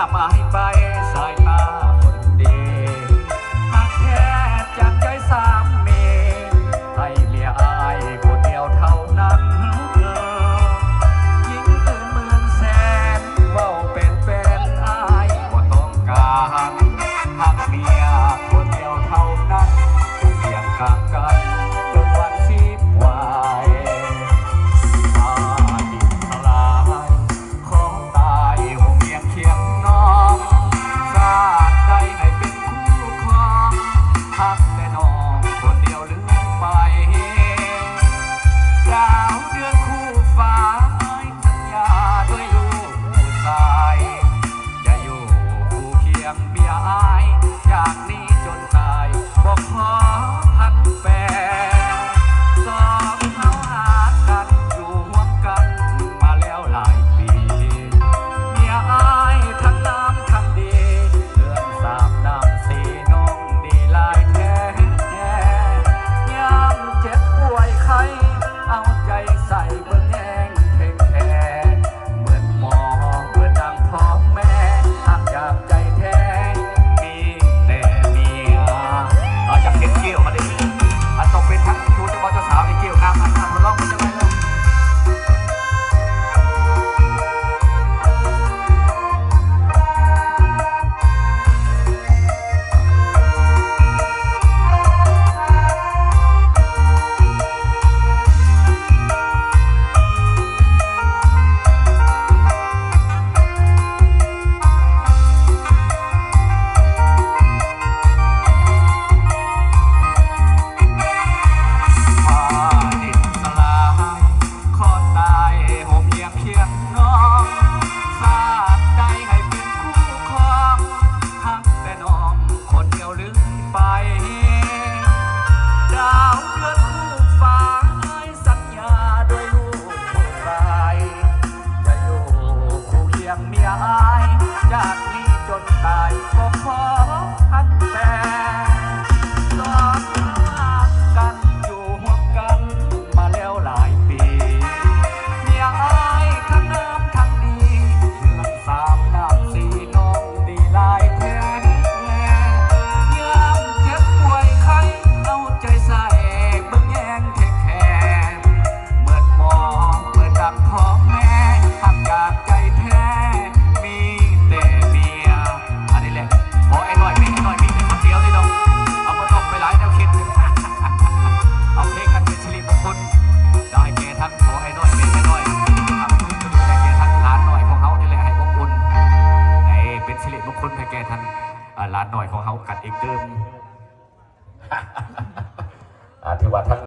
nga mahimbay ยงเบียอาย จากนี้จนตายบอกขอ อายจากนี้จนตายก็ขอทันแท้ อาร้านหน่อยของเขากัดเอกเดิม อ่าที่ว่าทั้ง